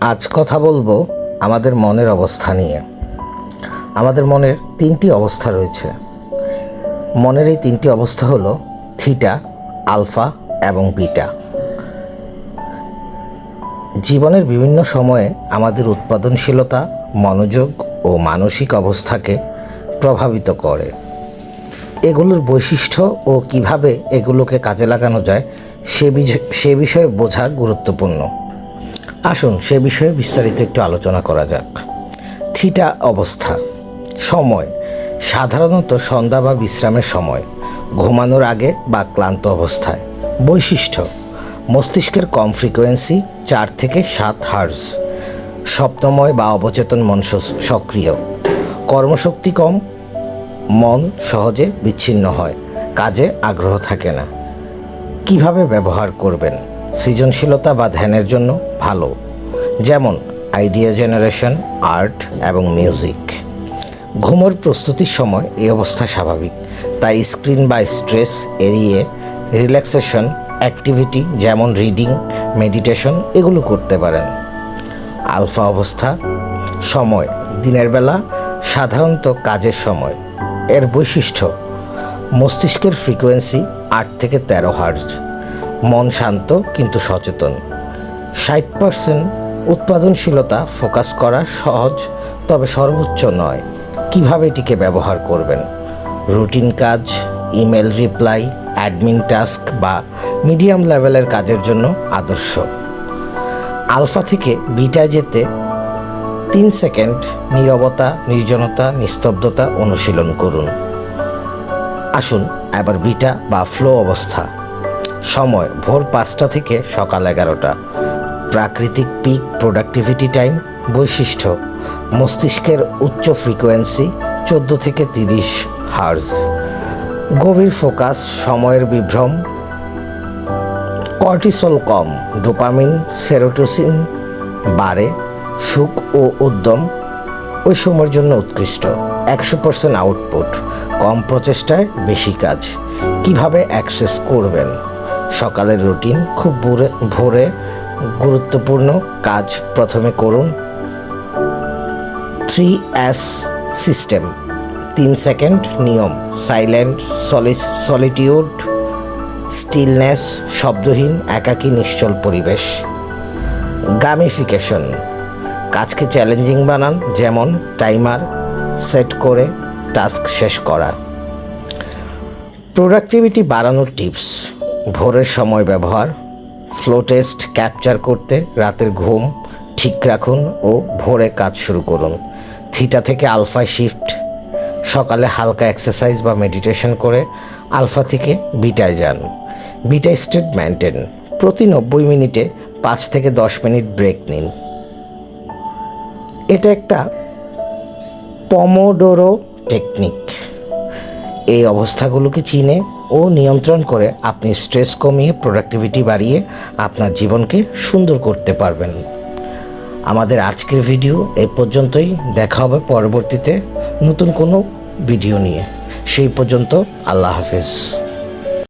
আজ কথা বলব আমাদের মনের অবস্থা নিয়ে। আমাদের মনের তিনটি অবস্থা রয়েছে। মনের এই তিনটি অবস্থা হলো থিটা, আলফা এবং বিটা। জীবনের বিভিন্ন সময়ে আমাদের উৎপাদনশীলতা, মনোযোগ ও মানসিক অবস্থাকে প্রভাবিত করে। এগুলোর বৈশিষ্ট্য ও কীভাবে এগুলোকে কাজে লাগানো যায় সে সে বিষয়ে বোঝা গুরুত্বপূর্ণ। আসুন সে বিষয়ে বিস্তারিত একটু আলোচনা করা যাক। থিটা অবস্থা। সময়। সাধারণত সন্ধ্যা বা বিশ্রামের সময়। ঘুমানোর আগে বা ক্লান্ত অবস্থায়। বৈশিষ্ট্য। মস্তিষ্কের কম ফ্রিকোয়েন্সি চার থেকে সাত হার্জ। স্বপ্নময় বা অবচেতন মন সক্রিয়। কর্মশক্তি কম। মন সহজে বিচ্ছিন্ন হয়। কাজে আগ্রহ থাকে না। কীভাবে ব্যবহার করবেন? সৃজনশীলতা বা ধ্যানের জন্য ভালো, যেমন আইডিয়া জেনারেশন আর্ট এবং মিউজিক ঘুমোর প্রস্তুতির সময় এই অবস্থা স্বাভাবিক, তাই স্ক্রিন বা স্ট্রেস এড়িয়ে রিল্যাক্সেশন অ্যাক্টিভিটি যেমন রিডিং মেডিটেশন এগুলো করতে পারেন। আলফা অবস্থা, সময়, দিনের বেলা সাধারণত কাজের সময়। এর বৈশিষ্ট্য, মস্তিষ্কের ফ্রিকোয়েন্সি আট থেকে তেরো হার্জ মন শান্ত কিন্তু সচেতন। ষাট পার্সেন্ট উৎপাদনশীলতা ফোকাস করা সহজ, তবে সর্বোচ্চ নয়। কীভাবে এটিকে ব্যবহার করবেন? রুটিন কাজ, ইমেল রিপ্লাই, অ্যাডমিন টাস্ক বা মিডিয়াম লেভেলের কাজের জন্য আদর্শ। আলফা থেকে বিটায় যেতে তিন সেকেন্ড নীরবতা, নির্জনতা, নিস্তব্ধতা অনুশীলন করুন। আসুন এবার বিটা বা ফ্লো অবস্থা সময় ভোর পাঁচটা থেকে সকাল এগারোটা। প্রাকৃতিক পিক প্রোডাক্টিভিটি টাইম বৈশিষ্ট্য, মস্তিষ্কের উচ্চ ফ্রিকোয়েন্সি চোদ্দ থেকে তিরিশ হার্জ গভীর ফোকাস সময়ের বিভ্রম। কর্টিসল কম ডোপামিন সেরোটোসিন বাড়ে, সুখ ও উদ্যম ওই সময়ের জন্য উৎকৃষ্ট। একশো পার্সেন্ট আউটপুট কম প্রচেষ্টায় বেশি কাজ। কীভাবে অ্যাক্সেস করবেন? সকালের রুটিন। খুব ভোরে ভোরে গুরুত্বপূর্ণ কাজ প্রথমে করুন। থ্রি এস সিস্টেম তিন সেকেন্ড নিয়ম সাইলেন্ট সলিটিউড স্টিলনেস শব্দহীন, একাকী, নিশ্চল পরিবেশ। গামিফিকেশন কাজকে চ্যালেঞ্জিং বানান, যেমন টাইমার সেট করে টাস্ক শেষ করা। প্রোডাক্টিভিটি বাড়ানোর টিপস ভোরের সময় ব্যবহার ফ্লো টেস্ট ক্যাপচার করতে রাতের ঘুম ঠিক রাখুন ও ভোরে কাজ শুরু করুন। থিটা থেকে আলফায় শিফট সকালে হালকা এক্সারসাইজ বা মেডিটেশন করে আলফা থেকে বিটায় যান। বিটা স্টেট মেনটেন প্রতি নব্বই মিনিটে পাঁচ থেকে দশ মিনিট ব্রেক নিন। এটা একটা পমোডোরো টেকনিক এই অবস্থাগুলোকে চিনে ও নিয়ন্ত্রণ করে আপনি স্ট্রেস কমিয়ে প্রোডাক্টিভিটি বাড়িয়ে আপনার জীবনকে সুন্দর করতে পারবেন। আমাদের আজকের ভিডিও এ পর্যন্তই। দেখা হবে পরবর্তীতে নতুন কোনো ভিডিও নিয়ে। সেই পর্যন্ত আল্লাহ হাফেজ।